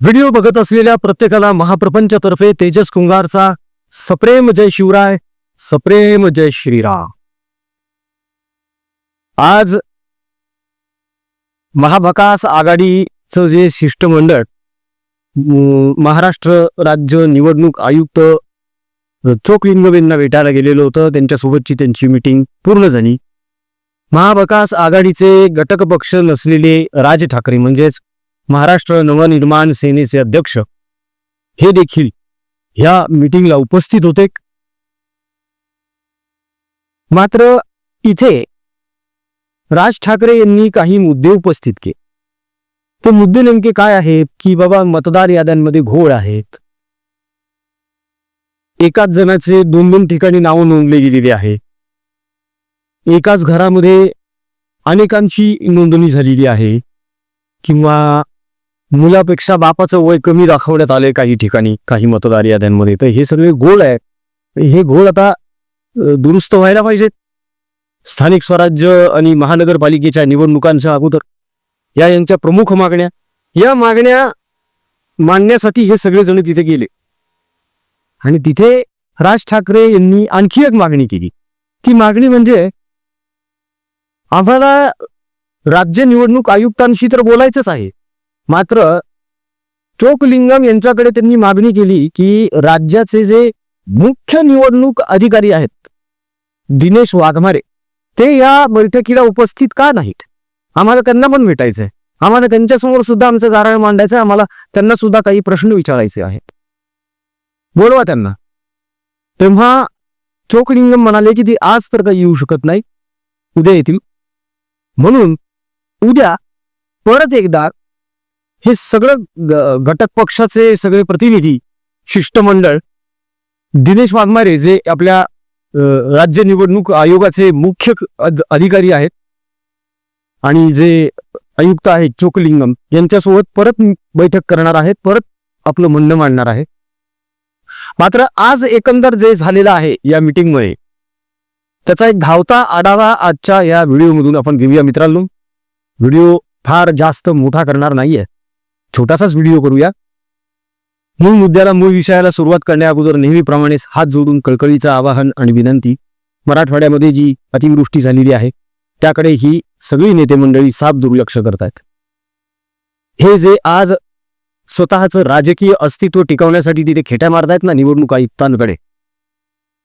Video बघत असलेल्या प्रत्येकाला महाप्रपंचतर्फे तेजस कुंगारचा सप्रेम जय शिवराय सप्रेम जय श्रीराम. आज महाभकास आघाडीचं जे शिष्टमंडळ महाराष्ट्र राज्य निवडणूक आयुक्त चोकलिंगवेंना भेटायला गेलेलं होतं. त्यांच्यासोबतची त्यांची मिटिंग पूर्ण झाली. महाभकास आघाडीचे घटक पक्ष नसलेले राज ठाकरे म्हणजेच महाराष्ट्र नवनिर्माण सेनेचे अध्यक्ष हे देखील ह्या मिटिंगला उपस्थित होते. मात्र इथे राज ठाकरे यांनी काही मुद्दे उपस्थित केले. ते मुद्दे नेमके काय आहेत? की बाबा मतदार याद्यांमध्ये घोळ आहेत. एकाच जणाचे दोन दोन ठिकाणी नावं नोंदली गेलेली आहे एकाच घरामध्ये अनेकांची नोंदणी झालेली आहे. किंवा मुलापेक्षा बापाचं वय कमी दाखवण्यात आले काही ठिकाणी काही मतदार याद्यांमध्ये तर हे सगळे गोळ आहे. हे गोळ आता दुरुस्त व्हायला पाहिजेत. स्थानिक स्वराज्य आणि महानगरपालिकेच्या निवडणुकांच्या अगोदर. या यांच्या प्रमुख मागण्या या मागण्या मांडण्यासाठी हे सगळेजण तिथे गेले. आणि तिथे राज ठाकरे यांनी आणखी एक मागणी केली. ती मागणी म्हणजे आम्हाला राज्य निवडणूक आयुक्तांशी तर बोलायचंच आहे. मात्र चोकलिंगम यांच्याकडे त्यांनी मागणी केली की राज्याचे जे मुख्य निवडणूक अधिकारी आहेत दिनेश वाघमारे ते या बैठकीला उपस्थित का नाहीत? आम्हाला त्यांना पण भेटायचंय. आम्हाला त्यांच्यासमोर सुद्धा आमचं गाराळ मांडायचं आहे. आम्हाला त्यांना सुद्धा काही प्रश्न विचारायचे आहेत. बोलवा त्यांना. तेव्हा चोकलिंगम म्हणाले की ती आज तर काही येऊ शकत नाही. उद्या येतील. म्हणून उद्या परत एकदा हे सगळं ग- घटक पक्षाचे सगळे प्रतिनिधी शिष्टमंडळ दिनेश वाघमारे जे आपल्या राज्य निवडणूक आयोगाचे मुख्य अधिकारी आहेत आणि जे आयुक्त आहेत चोकलिंगम यांच्यासोबत परत बैठक करणार आहेत परत आपलं म्हणणं मांडणार आहे मात्र आज एकंदर जे झालेलं आहे या मिटिंगमुळे त्याचा एक धावता आढावा आजच्या या व्हिडिओमधून आपण घेऊया मित्रांनो. व्हिडिओ फार जास्त मोठा करणार नाहीये. छोटासाच व्हिडिओ करूया. मूळ मुद्द्याला मूळ विषयाला सुरुवात करण्या अगोदर नेहमीप्रमाणेच हात जोडून कळकळीचं आवाहन आणि विनंती. मराठवाड्यामध्ये जी अतिवृष्टी झालेली आहे त्याकडे ही सगळी नेते मंडळी साफ दुर्लक्ष करतायत. हे जे आज स्वतःचं राजकीय अस्तित्व टिकवण्यासाठी तिथे खेट्या मारतायत ना निवडणूक आयुक्तांकडे.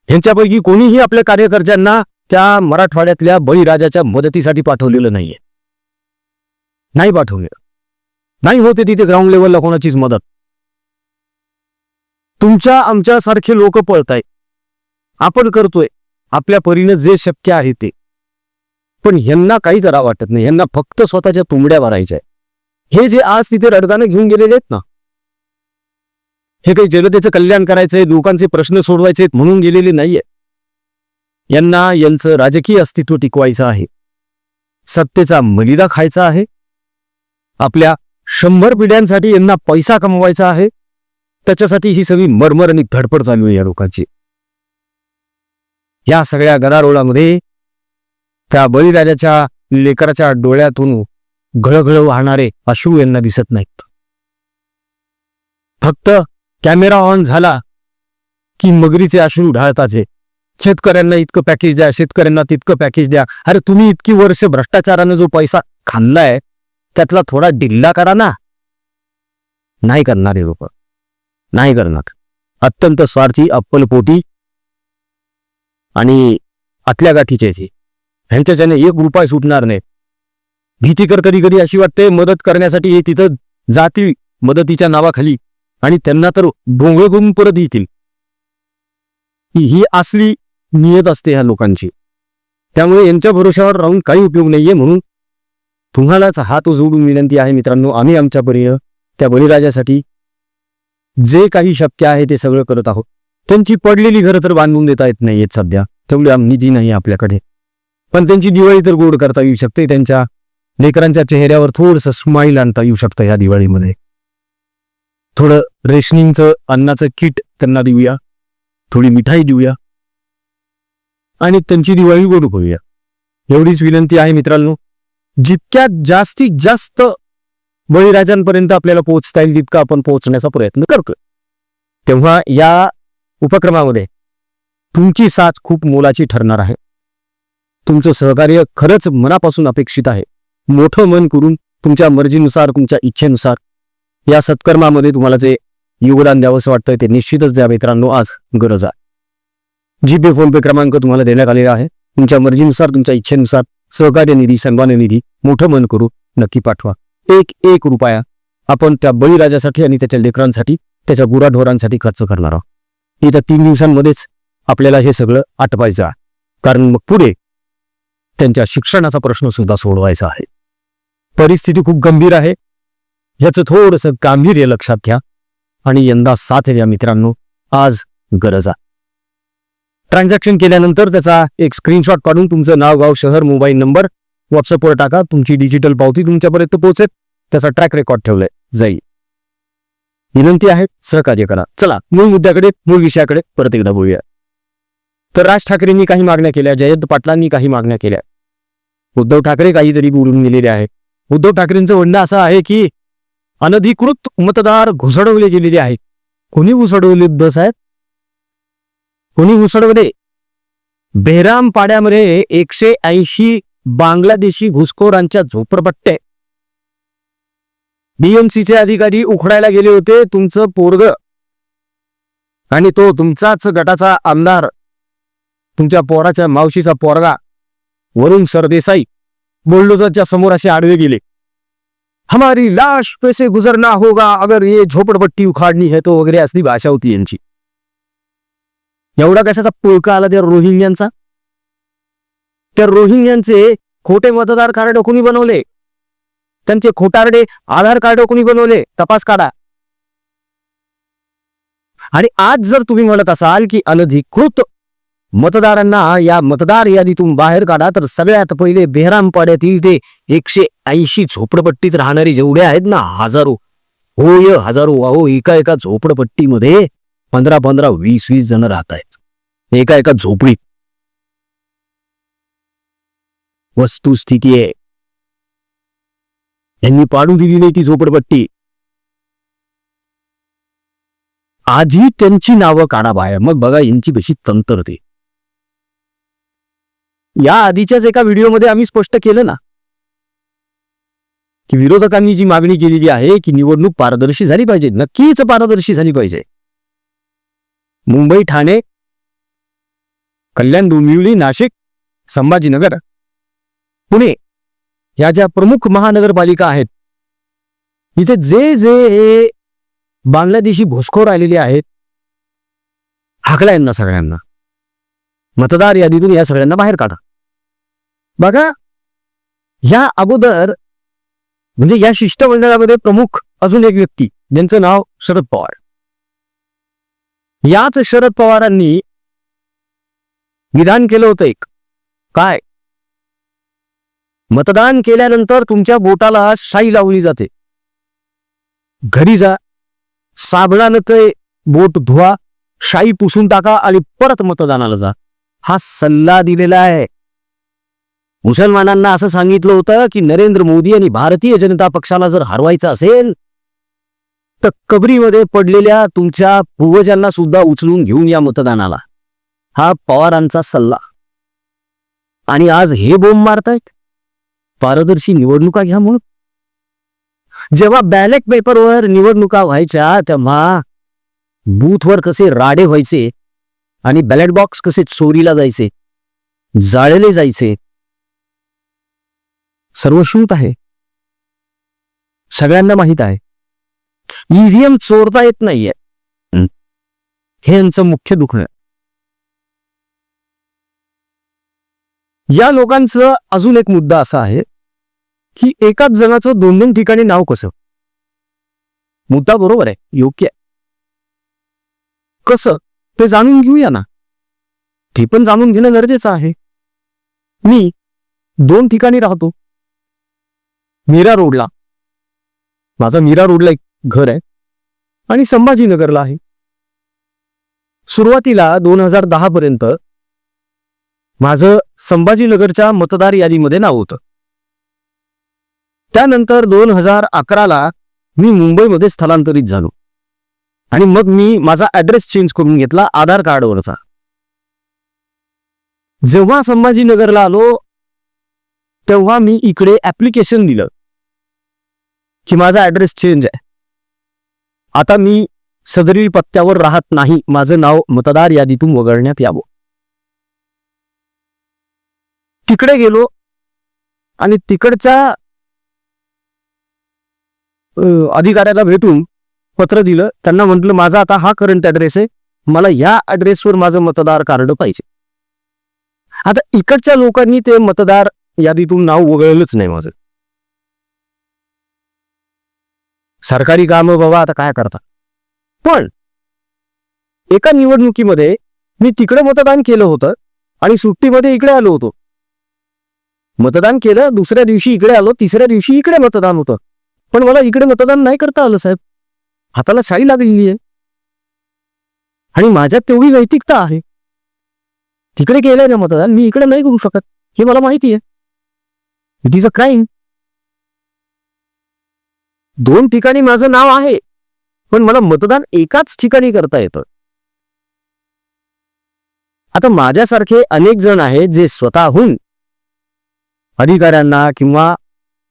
ह्यांच्यापैकी कोणीही आपल्या कार्यकर्त्यांना त्या मराठवाड्यातल्या बळीराजाच्या मदतीसाठी पाठवलेलं नाहीये. नाही पाठवलेलं. नाही होते तिथे ग्राउंड लेवलला कोणाचीच मदत. तुमच्या आमच्यासारखे लोक पळताय. आपण करतोय. आपल्या परीनं जे शक्य आहे ते. पण ह्यांना काही करा वाटत नाही. यांना फक्त स्वतःच्या तुंबड्या भरायच्या आहे. हे जे आज तिथे रडगानं घेऊन गेलेले आहेत ना हे काही जनतेचं कल्याण करायचंय लोकांचे प्रश्न सोडवायचे म्हणून गेलेले नाहीये. यांना यांचं राजकीय अस्तित्व टिकवायचं आहे. सत्तेचा मलिदा खायचा आहे. आपल्या शंभर पिढ्यांसाठी यांना पैसा कमवायचा आहे. त्याच्यासाठी ही सगळी मरमर आणि धडपड चालू आहे या लोकांची. या सगळ्या गदारोळामध्ये त्या बळीराजाच्या लेकराच्या डोळ्यातून घळघळ वाहणारे अश्रू यांना दिसत नाहीत. फक्त कॅमेरा ऑन झाला की मगरीचे अश्रू ढाळतात हे. शेतकऱ्यांना इतकं पॅकेज द्या शेतकऱ्यांना तितकं पॅकेज द्या. अरे तुम्ही इतकी वर्ष भ्रष्टाचारानं जो पैसा खाल्लाय त्यातला थोडा डिल्ला करा ना. नाही करणार हे लोक. नाही करणार. अत्यंत स्वार्थी अप्पलपोटी आणि आतल्या गाठीचे ते. ह्यांच्याच्याने एक रुपये सुटणार नाही. भीतीकर कधी कधी अशी वाटते मदत करण्यासाठी हे तिथं जातील मदतीच्या नावाखाली आणि त्यांना तर भोंगळ करून परत येतील. ही ही असली नियत असते ह्या लोकांची. त्यामुळे यांच्या भरोशावर राहून काही उपयोग नाहीये म्हणून तुम्हालाच हात जोडून विनंती आहे मित्रांनो आम्ही आमच्या परीनं त्या बळीराजासाठी जे काही शक्य आहे ते सगळं करत आहोत. त्यांची पडलेली घरं तर बांधून देता येत नाहीयेत सध्या तेवढी निधी नाही आपल्याकडे. पण त्यांची दिवाळी तर गोड करता येऊ शकते त्यांच्या लेकरांच्या चेहऱ्यावर थोडंसं स्माईल आणता येऊ शकतं या दिवाळीमध्ये. थोडं रेशनिंगचं अन्नाचं किट त्यांना देऊया थोडी मिठाई देऊया आणि त्यांची दिवाळी गोड करूया. एवढीच विनंती आहे मित्रांनो. जितक्यात जास्तीत जास्त बळीराजांपर्यंत आपल्याला पोहोचता येईल तितका आपण पोहोचण्याचा प्रयत्न करतोय. तेव्हा या उपक्रमामध्ये तुमची साथ खूप मोलाची ठरणार आहे. तुमचं सहकार्य खरंच मनापासून अपेक्षित आहे. मोठं मन करून तुमच्या मर्जीनुसार तुमच्या इच्छेनुसार या सत्कर्मामध्ये तुम्हाला जे योगदान द्यावंसं वाटतंय ते निश्चितच द्या मित्रांनो आज गरज आहे. जी बेफोल् पे क्रमांक तुम्हाला देण्यात आलेला आहे तुमच्या मर्जीनुसार तुमच्या इच्छेनुसार सहकार्य निधी सन्मान निधी मोठं मन करू नक्की पाठवा. एक एक रुपया आपण त्या बळीराजासाठी आणि त्याच्या लेकरांसाठी त्याच्या गुराढोरांसाठी खर्च करणार आहोत. येत्या तीन दिवसांमध्येच आपल्याला हे सगळं आटवायचं आहे. कारण मग पुढे त्यांच्या शिक्षणाचा प्रश्न सुद्धा सोडवायचा आहे. परिस्थिती खूप गंभीर आहे. ह्याचं थोडंसं गांभीर्य लक्षात घ्या. आणि यंदा साथ द्या मित्रांनो. आज गरज आहे. ट्रान्झॅक्शन केल्यानंतर त्याचा एक स्क्रीनशॉट काढून तुमचं नाव गाव शहर मोबाईल नंबर व्हॉट्सअपवर टाका. तुमची डिजिटल पावती तुमच्यापर्यंत पोहोचेल. त्याचा ट्रॅक रेकॉर्ड ठेवलाय. जाईल. विनंती आहे सहकार्य करा. चला मूळ मुद्द्याकडे मूळ विषयाकडे परत एकदा बोलूया. तर राज ठाकरेंनी काही मागण्या केल्या जयंत पाटलांनी काही मागण्या केल्या. उद्धव ठाकरे काहीतरी बोलून गेलेले आहे उद्धव ठाकरेंचं म्हणणं असं आहे की अनधिकृत मतदार घुसडवले गेलेले आहेत. कोणी घुसडवले उद्धव साहेब? कोणी घुसडवले बेहराम पाड्यामध्ये एकशे ऐंशी बांगलादेशी घुसखोरांच्या झोपडपट्ट्या. बीएमसीचे अधिकारी उखडायला गेले होते तुमचं पोरग. आणि तो तुमचाच गटाचा आमदार. तुमच्या पोराच्या मावशीचा पोरगा. वरुण सरदेसाई. बुलडोजरच्या समोर असे आडवे गेले. हमारी लाश पैसे गुजरना होगा अगर ये झोपडपट्टी उखाडणी है तो वगैरे असली भाषा होती यांची. एवढा कशाचा पुळका आला त्या रोहिंग्यांचा? त्या रोहिंग्यांचे खोटे मतदार कार्ड कोणी बनवले? त्यांचे खोटारडे आधार कार्ड कोणी बनवले? तपास काढा. आणि आज जर तुम्ही म्हणत असाल की अनधिकृत मतदारांना या मतदार यादीतून बाहेर काढा तर सगळ्यात पहिले बेहराम पाड्यातील ते एकशे ऐंशी झोपडपट्टीत राहणारे जेवढे आहेत ना हजारो होय हजारो अहो एका एका झोपडपट्टीमध्ये पंधरा पंधरा वीस वीस जण राहत आहेत. एका एका झोपडीत. वस्तुस्थिती आहे. यांनी पाडू दिली नाही ती झोपडपट्टी. आधी त्यांची नावं काढा बाहेर. मग बघा यांची कशी तंत्र ते. या आधीच्याच एका व्हिडिओमध्ये आम्ही स्पष्ट केलं ना. की विरोधकांनी जी मागणी केलेली आहे की निवडणूक पारदर्शी झाली पाहिजे. नक्कीच पारदर्शी झाली पाहिजे. मुंबई ठाणे कल्याण डोंबिवली नाशिक संभाजीनगर. पुणे या ज्या प्रमुख महानगरपालिका आहेत इथे जे जे हे बांगलादेशी घुसखोर आलेले आहेत हाकला यांना सगळ्यांना. मतदार यादीतून या सगळ्यांना बाहेर काढा. बघा या अगोदर म्हणजे या शिष्टमंडळामध्ये प्रमुख अजून एक व्यक्ती ज्यांचं नाव शरद पवार. याच शरद पवारांनी विधान केलं होतं एक. काय? मतदान केल्यानंतर तुमच्या बोटाला शाई लावली जाते. घरी जा साबणानं ते बोट धुवा शाई पुसून टाका आणि परत मतदानाला जा. हा सल्ला दिलेला आहे. मुसलमानांना असं सांगितलं होतं की नरेंद्र मोदी आणि भारतीय जनता पक्षाला जर हरवायचं असेल तर कबरीमध्ये पडलेल्या तुमच्या पूर्वजांना सुद्धा उचलून घेऊन या मतदानाला. हा पवारांचा सल्ला. आणि आज हे बोंब मारतायत? पारदर्शी निवडणुका घ्या म्हणून. जेव्हा बॅलेट पेपरवर निवडणुका व्हायच्या तेव्हा बूथवर कसे राडे व्हायचे आणि बॅलेट बॉक्स कसे चोरीला जायचे जाळले जायचे सर्व श्रूत आहे. सगळ्यांना माहीत आहे. ईव्हीएम चोरता येत नाहीये. हे. यांचं मुख्य दुखणं. या लोकांचं अजून एक मुद्दा असा आहे की एकाच जणाचं दोन दोन ठिकाणी नाव कसं? मुद्दा बरोबर आहे योग्य आहे. कसं? ते जाणून घेऊया ना. ते पण जाणून घेणं गरजेचं आहे. मी दोन ठिकाणी राहतो. मीरा रोडला. माझा मीरा रोडला एक घर आहे आणि संभाजीनगरला आहे. सुरुवातीला दोन हजार दहा पर्यंत माझं संभाजीनगरच्या मतदार यादीमध्ये नाव होतं. त्यानंतर दोन हजार अकराला मी मुंबईमध्ये स्थलांतरित झालो. आणि मग मी माझा ऍड्रेस चेंज करून घेतला आधार कार्डवरचा. जेव्हा संभाजीनगरला आलो तेव्हा मी इकडे ऍप्लिकेशन दिलं की माझा ऍड्रेस चेंज आहे. आता मी सदरील पत्त्यावर राहत नाही. माझं नाव मतदार यादीतून वगळण्यात यावं. तिकडे गेलो आणि तिकडच्या अधिकाऱ्याला भेटून पत्र दिलं. त्यांना म्हटलं माझा आता हा करंट ऍड्रेस आहे. मला ह्या ऍड्रेसवर माझं मतदार कार्ड पाहिजे. आता इकडच्या लोकांनी ते मतदार यादीतून नाव वगळलंच नाही माझं. सरकारी काम बाबा आता काय करता? पण एका निवडणुकीमध्ये मी तिकडे मतदान केलं होतं आणि सुट्टीमध्ये इकडे आलो होतो. मतदान केलं दुसऱ्या दिवशी इकडे आलो तिसऱ्या दिवशी इकडे मतदान होतं. पण मला इकडे मतदान नाही करता आलं साहेब. हाताला शाई लागलेली आहे. आणि माझ्यात तेवढी नैतिकता आहे. तिकडे केलंय ना मतदान मी इकडे नाही करू शकत हे मला माहिती आहे. इट इज अ क्राईम दोन ठिकाणी माझं नाव आहे पण मला मतदान एकाच ठिकाणी करता येतं. आता माझ्यासारखे अनेक जण आहेत जे स्वतःहून अधिकाऱ्यांना किंवा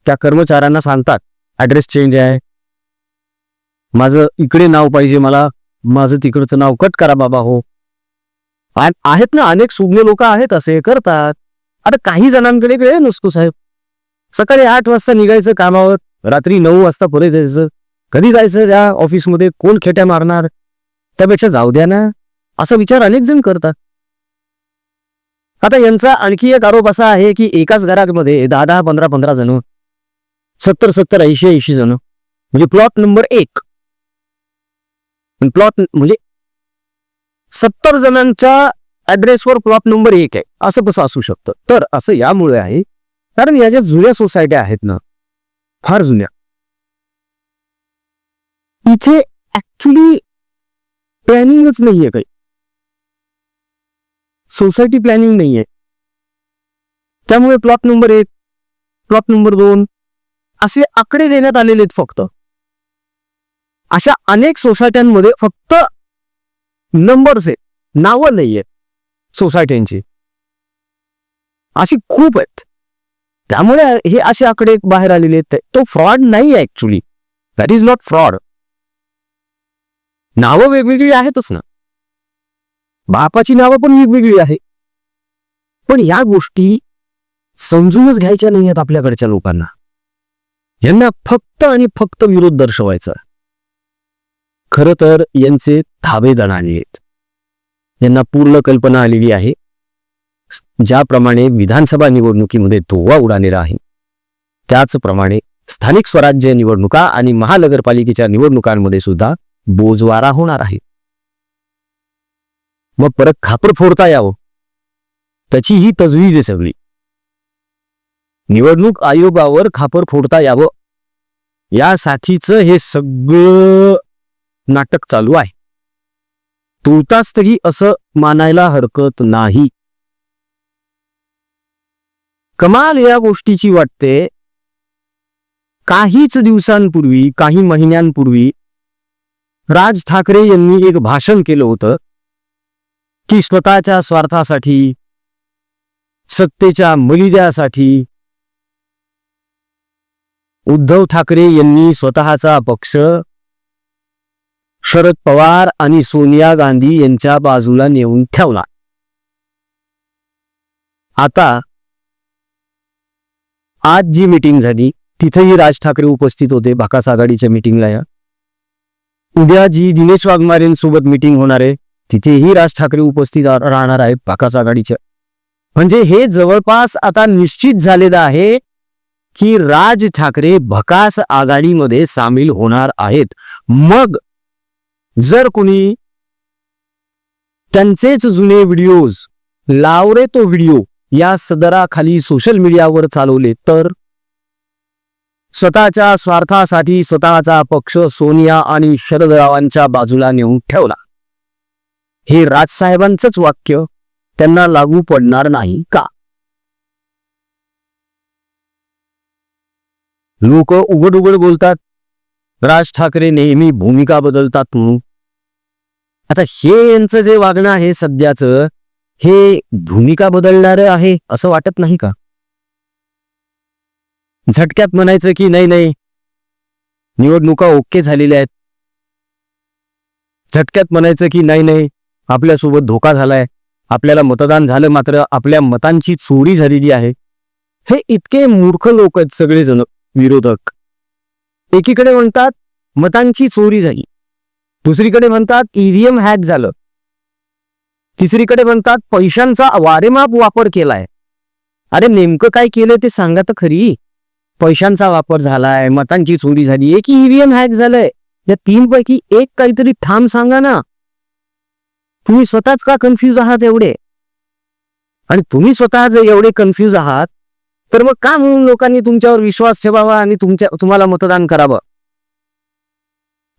त्या कर्मचाऱ्यांना सांगतात ऍड्रेस चेंज आहे. माझं इकडे नाव पाहिजे मला. माझं तिकडचं नाव कट करा बाबा हो. आहेत ना अनेक सुज्ञ लोक आहेत असे करतात. आता काही जणांकडे वेळ नसतो साहेब. सकाळी आठ वाजता निघायचं कामावर. रात्री नऊ वाजता परत यायचं कधी जायचं त्या ऑफिसमध्ये कोण खेट्या मारणार? त्यापेक्षा जाऊ द्या ना. असा विचार अनेक जण करतात. आता यांचा आणखी एक आरोप असा आहे की एकाच घरामध्ये दहा दहा पंधरा पंधरा जण सत्तर सत्तर ऐंशी ऐंशी जण. म्हणजे प्लॉट नंबर एक. प्लॉट म्हणजे सत्तर जणांच्या ऍड्रेसवर प्लॉट नंबर एक आहे. असं कसं असू शकतं. तर असं यामुळे आहे. कारण या ज्या जुन्या सोसायट्या आहेत ना फार जुन्या. इथे ऍक्च्युली प्लॅनिंगच नाहीये काही. सोसायटी प्लॅनिंग नाहीये. त्यामुळे प्लॉट नंबर एक प्लॉट नंबर दोन असे आकडे देण्यात आलेले आहेत फक्त. अशा अनेक सोसायट्यांमध्ये फक्त नंबर्स आहेत. नावं नाही आहेत सोसायट्यांची अशी खूप आहेत. त्यामुळे हे असे आकडे बाहेर आलेले आहेत. तो फ्रॉड नाही actually that is not fraud नावं वेगवेगळी आहेतच ना. बापाची नावं पण वेगवेगळी आहे. पण या गोष्टी समजूनच घ्यायच्या नाही आहेत आपल्याकडच्या लोकांना. यांना फक्त आणि फक्त विरोध दर्शवायचा खर तर यांचे धाबे आले आहेत. यांना पूर्ण कल्पना आलेली आहे. ज्याप्रमाणे विधानसभा निवडणुकीमध्ये धोवा उडालेला आहे. त्याचप्रमाणे स्थानिक स्वराज्य निवडणुका आणि महानगरपालिकेच्या निवडणुकांमध्ये सुद्धा बोजवारा होणार आहे. मग परत खापर फोडता यावं? त्याची ही तजवीज आहे सगळी. निवडणूक आयोगावर खापर फोडता यावं? यासाठीचं हे सगळं नाटक चालू आहे. तुर्तास तरी असं मानायला हरकत नाही. कमाल या गोष्टीची वाटते. काहीच दिवसांपूर्वी काही महिन्यांपूर्वी राज ठाकरे यांनी एक भाषण केलं होतं की स्वतःच्या स्वार्थासाठी सत्तेच्या मलिद्यासाठी उद्धव ठाकरे यांनी स्वतःचा पक्ष शरद पवार आणि सोनिया गांधी यांच्या बाजूला नेऊन ठेवला. आता आज जी मीटिंग झाली तिथेही राज ठाकरे उपस्थित होते भाकास आघाडीच्या मीटिंगला या. उद्या जी दिनेश वाघमारेंसोबत मीटिंग होणार आहे तिथेही राज ठाकरे उपस्थित राहणार आहेत भाकास आघाडीच्या. म्हणजे हे जवळपास आता निश्चित झालेलं आहे की राज ठाकरे भकास आघाडीमध्ये सामील होणार आहेत. मग जर कोणी त्यांचेच जुने व्हिडिओज लावरे तो व्हिडिओ या सदराखाली सोशल मीडियावर चालवले तर स्वतःच्या स्वार्थासाठी स्वतःचा पक्ष सोनिया आणि शरदरावांच्या बाजूला नेऊन ठेवला. हे राजसाहेबांचंच वाक्य त्यांना लागू पडणार नाही का? लोक उघड उघड बोलतात राज ठाकरे नेहमी भूमिका बदलतात म्हणून. आता हे यांचं जे वागणं आहे सध्याचं हे भूमिका बदलणारं आहे असं वाटत नाही का? झटक्यात म्हणायचं की नाही नाही. निवडणुका ओके झालेल्या आहेत. झटक्यात म्हणायचं की नाही नाही. आपल्यासोबत धोका झालाय. आपल्याला मतदान झालं मात्र आपल्या मतांची चोरी झालेली आहे. हे इतके मूर्ख लोक आहेत सगळेजण विरोधक. एकीकडे म्हणतात मतांची चोरी झाली. दुसरीकडे म्हणतात ईव्हीएम हॅक झालं. तिसरीकडे म्हणतात पैशांचा वारेमाप वापर केलाय. अरे नेमकं काय केलं ते सांगा तर खरी. पैशांचा वापर झालाय मतांची चोरी झाली एक ईव्हीएम हॅक झालंय. या तीन पैकी एक काहीतरी ठाम सांगा ना. तुम्ही स्वतःच का कन्फ्यूज आहात एवढे? आणि तुम्ही स्वतः जर एवढे कन्फ्यूज आहात तर मग का म्हणून लोकांनी तुमच्यावर विश्वास ठेवावा आणि तुमच्या तुम्हाला मतदान करावं?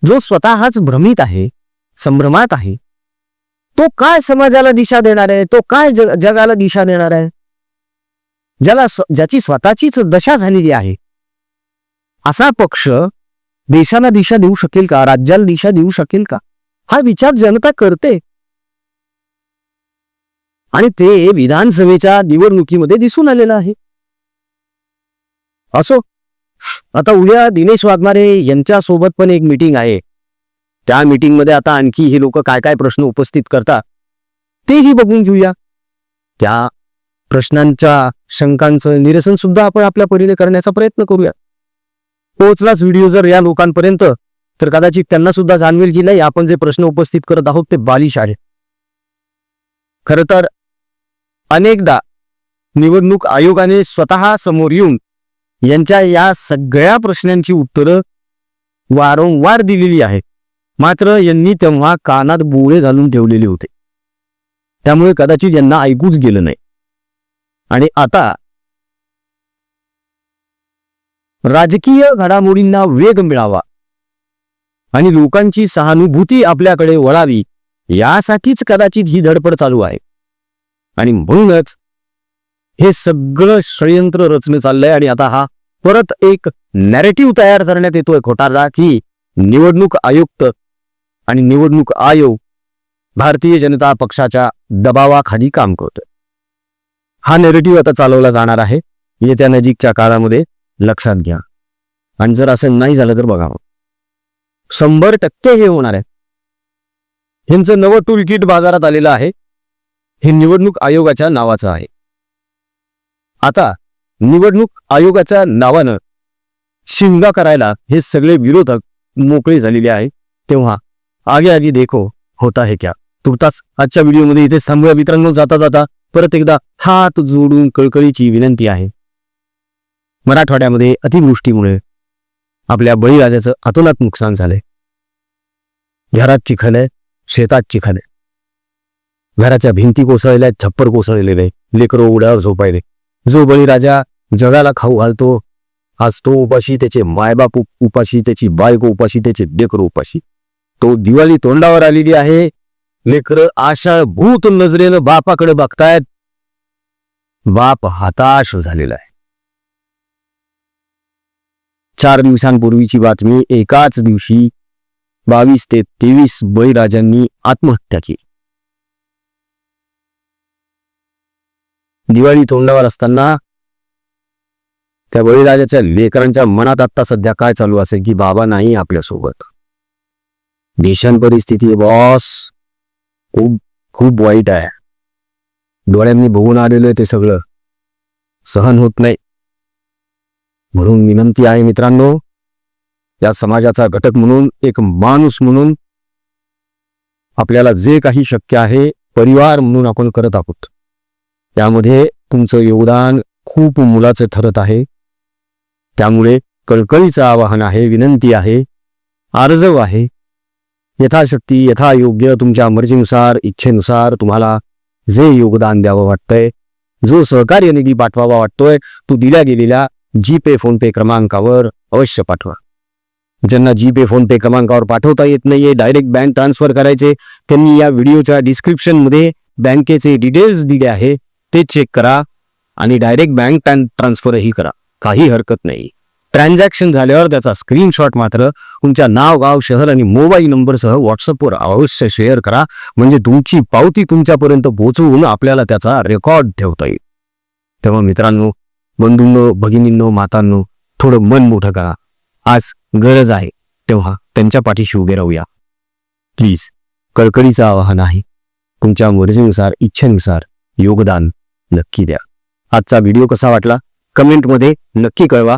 जो स्वतःच भ्रमित आहे संभ्रमात आहे तो काय समाजाला दिशा देणार आहे? तो काय जग जगाला दिशा देणार आहे? ज्याला ज्याची स्वतःचीच दशा झालेली आहे. असा पक्ष देशाला दिशा देऊ शकेल का? राज्याला दिशा देऊ शकेल का? हा विचार जनता करते. आणि ते विधानसभेच्या निवडणुकीमध्ये दिसून आलेलं आहे. असो आता उद्या दिनेश वाघमारे यांच्यासोबत पण एक मीटिंग आहे. त्या मीटिंगमध्ये आता आणखी हे लोक काय काय प्रश्न उपस्थित करतात तेही बघून घेऊया. त्या प्रश्नांच्या शंकांचं निरसन सुद्धा आपण आपल्या परीने करण्याचा प्रयत्न करूया. पोहोचलाच व्हिडिओ जर या लोकांपर्यंत तर कदाचित त्यांना सुद्धा जाणवेल की नाही आपण जे प्रश्न उपस्थित करत आहोत ते बालिश आहे खर तर अनेकदा निवडणूक आयोगाने स्वतः समोर येऊन यांच्या या सगळ्या प्रश्नांची उत्तरं वारंवार दिलेली आहेत. मात्र यांनी तेव्हा कानात बोळे घालून ठेवलेले होते. त्यामुळे कदाचित यांना ऐकूच गेलं नाही. आणि आता राजकीय घडामोडींना वेग मिळावा आणि लोकांची सहानुभूती आपल्याकडे वळावी यासाठीच कदाचित ही धडपड चालू आहे. आणि म्हणूनच हे सगळं षडयंत्र रचणे चाललंय आणि आता हा परत एक नॅरेटिव्ह तयार करण्यात येतोय खोटारडा की निवडणूक आयुक्त आणि निवडणूक आयोग भारतीय जनता पक्षाच्या दबावाखाली काम करतोय. हा नेरेटिव्ह आता चालवला जाणार आहे. येत्या नजीकच्या काळामध्ये लक्षात घ्या. आणि जर असं नाही झालं तर बघा शंभर टक्के हे होणार आहे. ह्यांचं नवं टूल किट बाजारात आलेलं आहे. हे निवडणूक आयोगाच्या नावाचं आहे. आता निवडणूक आयोगाच्या नावानं शिंगा करायला हे सगळे विरोधक मोकळे झालेले आहे. तेव्हा आगे आगे देखो होता है क्या? तुर्तास आजच्या व्हिडिओमध्ये इथे थांबूया मित्रांनो जाता जाता परत एकदा हात जोडून कळकळीची विनंती आहे। मराठवाड्यामध्ये अतिवृष्टीमुळे आपल्या बळीराजाचं अतोनात नुकसान झालंय. घरात चिखल आहे शेतात चिखल आहे घराच्या भिंती कोसळल्या छप्पर कोसळलेले लेकरो उड्यावर झोपायले. जो बळीराजा जगाला खाऊ घालतो आज तो उपाशी त्याचे मायबाप उपाशी त्याची बायको उपाशी त्याचे लेकरं उपाशी. तो दिवाळी तोंडावर आलेली आहे. लेकर आशाळ भूत नजरेनं बापाकडे बघतायत. बाप हताश झालेला आहे. चार दिवसांपूर्वीची बातमी एकाच दिवशी बावीस ते तेवीस बळीराजांनी आत्महत्या केली. दिवाळी तोंडावर असताना त्या बळीराजाच्या लेकरांच्या मनात आता सध्या काय चालू असेल की बाबा नाही आपल्यासोबत. भीषण परिस्थिती बॉस खूप खूप वाईट आहे. डोळ्यांनी बघून आलेलं आहे ते सगळं. सहन होत नाही. म्हणून विनंती आहे मित्रांनो या समाजाचा घटक म्हणून एक माणूस म्हणून आपल्याला जे काही शक्य आहे परिवार म्हणून आपण करत आहोत. त्यामध्ये तुमचं योगदान खूप मुलाचं ठरत आहे. त्यामुळे कळकळीचं आवाहन आहे विनंती आहे आर्जव आहे. यथाशक्ती यथायोग्य तुमच्या मर्जीनुसार इच्छेनुसार तुम्हाला जे योगदान द्यावं वाटतंय जो सहकार्य निधी पाठवावा वाटतोय तो दिल्या गेलेल्या जी पे फोन पे क्रमांकावर अवश्य पाठवा. ज्यांना जी पे फोन पे क्रमांकावर पाठवता येत नाहीये डायरेक्ट बँक ट्रान्सफर करायचे त्यांनी या व्हिडिओच्या डिस्क्रिप्शनमध्ये बँकेचे डिटेल्स दिले आहे ते चेक करा आणि डायरेक्ट बँक ट्रान्सफरही करा. काही हरकत नाही. ट्रान्झॅक्शन झाल्यावर त्याचा स्क्रीनशॉट मात्र तुमच्या नाव गाव शहर आणि मोबाईल नंबरसह व्हॉट्सअपवर अवश्य शेअर करा. म्हणजे तुमची पावती तुमच्यापर्यंत पोहोचवून आपल्याला त्याचा रेकॉर्ड ठेवता येईल. तेव्हा मित्रांनो बंधूंनो भगिनींनो मातांनो थोडं मन मोठं करा. आज गरज आहे. तेव्हा त्यांच्या पाठीशी उभे राहूया. प्लीज कळकळीचं आवाहन आहे. तुमच्या मर्जीनुसार इच्छेनुसार योगदान नक्की द्या. आजचा व्हिडिओ कसा वाटला? कमेंटमध्ये नक्की कळवा.